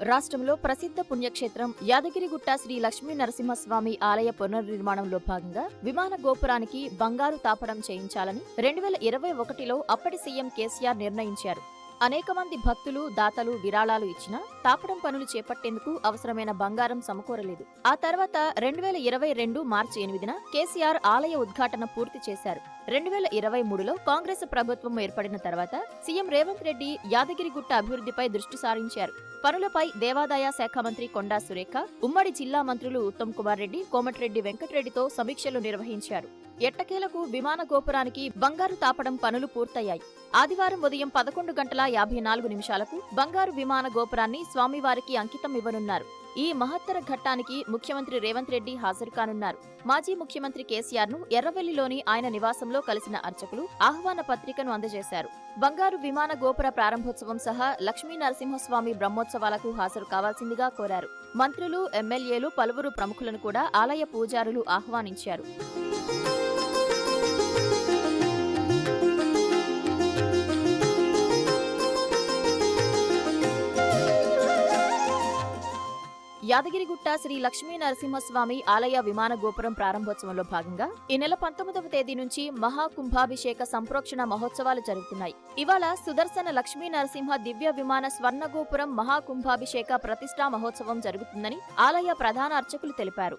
రాష్ట్రంలో ప్రసిద్ధ పుణ్యక్షేత్రం యాదగిరిగుట్ట శ్రీ లక్ష్మీ నరసింహస్వామి ఆలయ పునర్నిర్మాణంలో భాగంగా విమాన గోపురానికి బంగారు తాపడం చేయించాలని రెండు వేల ఇరవై ఒకటిలో అప్పటి సీఎం కేసీఆర్ నిర్ణయించారు. అనేక మంది భక్తులు దాతలు విరాళాలు ఇచ్చినా తాపడం పనులు చేపట్టేందుకు అవసరమైన బంగారం సమకూరలేదు. ఆ తర్వాత రెండు వేల ఇరవై రెండు మార్చి ఎనిమిదిన కేసీఆర్ ఆలయ ఉద్ఘాటన పూర్తి చేశారు. రెండు వేల ఇరవై మూడులో కాంగ్రెస్ ప్రభుత్వం ఏర్పడిన తర్వాత సీఎం రేవంత్ రెడ్డి యాదగిరిగుట్ట అభివృద్ధిపై దృష్టి సారించారు. పనులపై దేవాదాయ శాఖ మంత్రి కొండా సురేఖ ఉమ్మడి జిల్లా మంత్రులు ఉత్తమ్ కుమార్ రెడ్డి కోమటిరెడ్డి వెంకటరెడ్డితో సమీక్షలు నిర్వహించారు. ఎట్టకేలకు విమాన గోపురానికి బంగారు తాపడం పనులు పూర్తయ్యాయి. ఆదివారం ఉదయం పదకొండు గంటల యాభై నాలుగు నిమిషాలకు బంగారు విమాన గోపురాన్ని స్వామివారికి అంకితం ఇవ్వనున్నారు. ఈ మహత్తర ఘట్టానికి ముఖ్యమంత్రి రేవంత్ రెడ్డి హాజరు కానున్నారు. మాజీ ముఖ్యమంత్రి కేసీఆర్ను ఎర్రవెల్లిలోని ఆయన నివాసంలో కలిసిన అర్చకులు ఆహ్వాన పత్రికను అందజేశారు. బంగారు విమాన గోపుర ప్రారంభోత్సవం సహా లక్ష్మీ నరసింహస్వామి బ్రహ్మోత్సవాలకు హాజరు కావాల్సిందిగా కోరారు. మంత్రులు ఎమ్మెల్యేలు పలువురు ప్రముఖులను కూడా ఆలయ పూజారులు ఆహ్వానించారు. యాదగిరిగుట్ట శ్రీ లక్ష్మీ నరసింహస్వామి ఆలయ విమాన గోపురం ప్రారంభోత్సవంలో భాగంగా ఈ నెల పంతొమ్మిదవ తేదీ నుంచి మహాకుంభాభిషేక సంప్రోక్షణ మహోత్సవాలు జరుగుతున్నాయి. ఇవాళ సుదర్శన లక్ష్మీ నరసింహ దివ్య విమాన స్వర్ణ గోపురం మహాకుంభాభిషేక ప్రతిష్టా మహోత్సవం జరుగుతుందని ఆలయ ప్రధాన అర్చకులు తెలిపారు.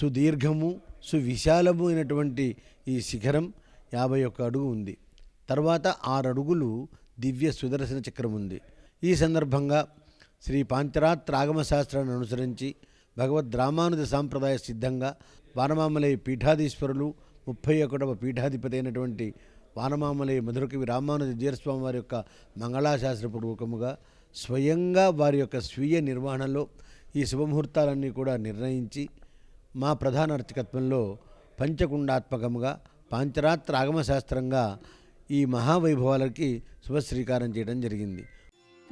సుదీర్ఘము సువిశాలము అయినటువంటి ఈ శిఖరం యాభై ఒక్క అడుగు ఉంది. తర్వాత ఆరు అడుగులు దివ్య సుదర్శన చక్రం ఉంది. ఈ సందర్భంగా శ్రీ పాంచరాత్ర శాస్త్రాన్ని అనుసరించి భగవద్ రామానుజ సాంప్రదాయ సిద్ధంగా వానమామలై పీఠాధీశ్వరులు ముప్పై ఒకటవ పీఠాధిపతి అయినటువంటి వానమామలై మధురకవి రామానుజ జీరస్వామి వారి యొక్క మంగళాశాస్త్రపూర్వకముగా స్వయంగా వారి యొక్క స్వీయ నిర్వహణలో ఈ శుభముహూర్తాలన్నీ కూడా నిర్ణయించి మా ప్రధాన అర్చకత్వంలో పంచకుండాత్మకముగా పాంచరాత్ర ఆగమశాస్త్రంగా ఈ మహావైభవాలకి శుభశ్రీకారం చేయడం జరిగింది.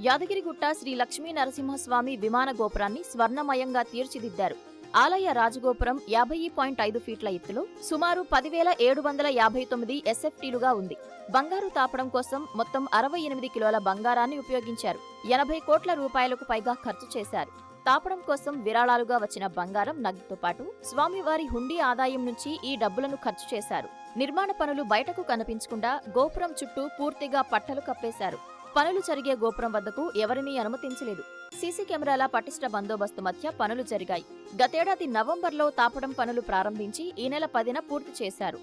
యాదగిరిగుట్ట శ్రీ లక్ష్మీ నరసింహస్వామి విమాన గోపురాన్ని స్వర్ణమయంగా తీర్చిదిద్దారు. ఆలయ రాజగోపురం యాభై పాయింట్ ఐదు ఫీట్ల ఎత్తులో సుమారు పదివేల ఏడు వందల యాభై తొమ్మిది ఎస్ఎఫ్టీలుగా ఉంది. బంగారు తాపడం కోసం మొత్తం అరవై ఎనిమిది కిలోల బంగారాన్ని ఉపయోగించారు. ఎనభై కోట్ల రూపాయలకు పైగా ఖర్చు చేశారు. తాపడం కోసం విరాళాలుగా వచ్చిన బంగారం నగదుతో పాటు స్వామివారి హుండీ ఆదాయం నుంచి ఈ డబ్బులను ఖర్చు చేశారు. నిర్మాణ పనులు బయటకు కనిపించకుండా గోపురం చుట్టూ పూర్తిగా పట్టలు కప్పేశారు. పనులు జరిగే గోపురం వద్దకు ఎవరినీ అనుమతించలేదు. సీసీ కెమెరాల పటిష్ట బందోబస్తు మధ్య పనులు జరిగాయి. గతేడాది నవంబర్లో తాపడం పనులు ప్రారంభించి ఈ నెల పదిన పూర్తి చేశారు.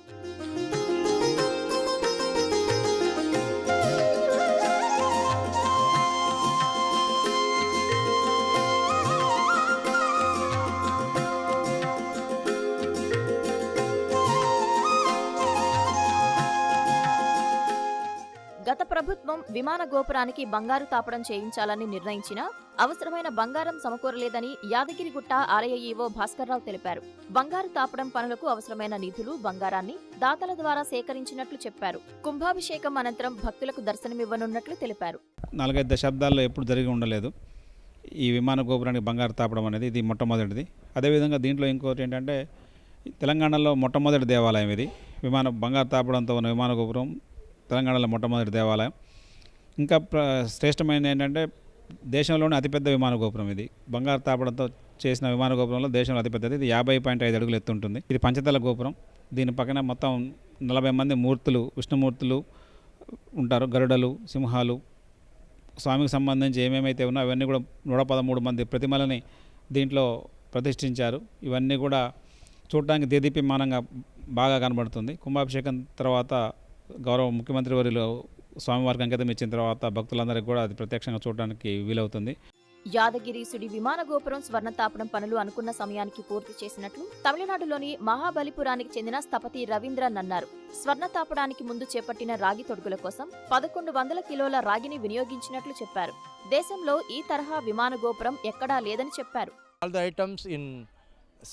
గత ప్రభుత్వం విమాన గోపురానికి బంగారు తాపడం చేయించాలని నిర్ణయించినా అవసరమైన బంగారం సమకూరలేదని యాదగిరిగుట్ట ఆలయ ఈవో భాస్కర్రావు తెలిపారు. బంగారు తాపడం పనులకు అవసరమైన నిధులు బంగారాన్ని దాతల ద్వారా సేకరించినట్లు చెప్పారు. కుంభాభిషేకం అనంతరం భక్తులకు దర్శనమివ్వనున్నట్లు తెలిపారు. నాలుగైదు దశాబ్దాల్లో ఎప్పుడు జరిగి ఉండలేదు. ఈ విమాన గోపురానికి బంగారు తాపడం అనేది ఇది మొట్టమొదటిది. అదేవిధంగా దీంట్లో ఇంకోటి ఏంటంటే తెలంగాణలో మొట్టమొదటి దేవాలయం ఇది. విమాన బంగారు తాపడంతో ఉన్న విమాన గోపురం తెలంగాణలో మొట్టమొదటి దేవాలయం. ఇంకా ప్ర శ్రేష్టమైనది ఏంటంటే దేశంలోనే అతిపెద్ద విమాన గోపురం ఇది. బంగారు తాపడంతో చేసిన విమాన గోపురంలో దేశంలో అతిపెద్దది. ఇది యాభై పాయింట్ ఐదు అడుగులు ఎత్తు ఉంటుంది. ఇది పంచతల గోపురం. దీని పక్కన మొత్తం నలభై మంది మూర్తులు విష్ణుమూర్తులు ఉంటారు. గరుడలు సింహాలు స్వామికి సంబంధించి ఏమేమైతే ఉన్నాయో అవన్నీ కూడా నూట పదమూడు మంది ప్రతిమలని దీంట్లో ప్రతిష్ఠించారు. ఇవన్నీ కూడా చూడడానికి దేదీప్యమానంగా బాగా కనబడుతుంది. కుంభాభిషేకం తర్వాత గౌరవ ముఖ్యమంత్రి వారిలో స్వామివారికి అంకితం ఇచ్చిన తర్వాత భక్తులందరికీ కూడా అది ప్రత్యక్షంగా చూడడానికి వీలవుతుంది. యాదగిరీసుడి విమాన గోపురం స్వర్ణతాపడం పనులు అనుకున్న సమయానికి పూర్తి చేసినట్లు తమిళనాడులోని మహాబలిపురానికి చెందిన స్థపతి రవీంద్రన్ అన్నారు. స్వర్ణతాపడానికి ముందు చేపట్టిన రాగి తొడుగుల కోసం పదకొండు వందల కిలోల రాగిని వినియోగించినట్లు చెప్పారు. దేశంలో ఈ తరహా విమాన గోపురం ఎక్కడా లేదని చెప్పారు. All the items in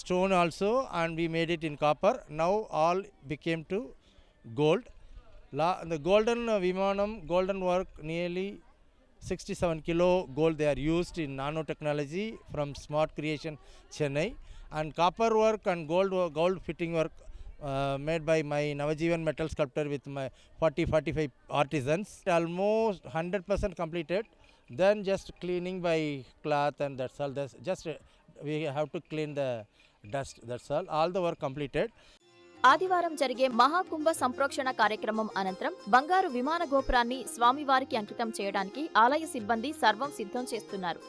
stone also and we made it in copper. Now all became to gold. The golden uh, vimanam golden work nearly 67 kilo gold they are used in nanotechnology from smart creation chennai. And copper work and gold gold fitting work uh, made by my navajivan metal sculptor with my 40 45 artisans. Almost 100% completed. Then just cleaning by cloth and that's all. That's just uh, we have to clean the dust that's all. All the work completed ఆదివారం జరిగే మహాకుంభ సంప్రోక్షణ కార్యక్రమం అనంతరం బంగారు విమాన గోపురాన్ని స్వామివారికి అంకితం చేయడానికి ఆలయ సిబ్బంది సర్వం సిద్ధం చేస్తున్నారు.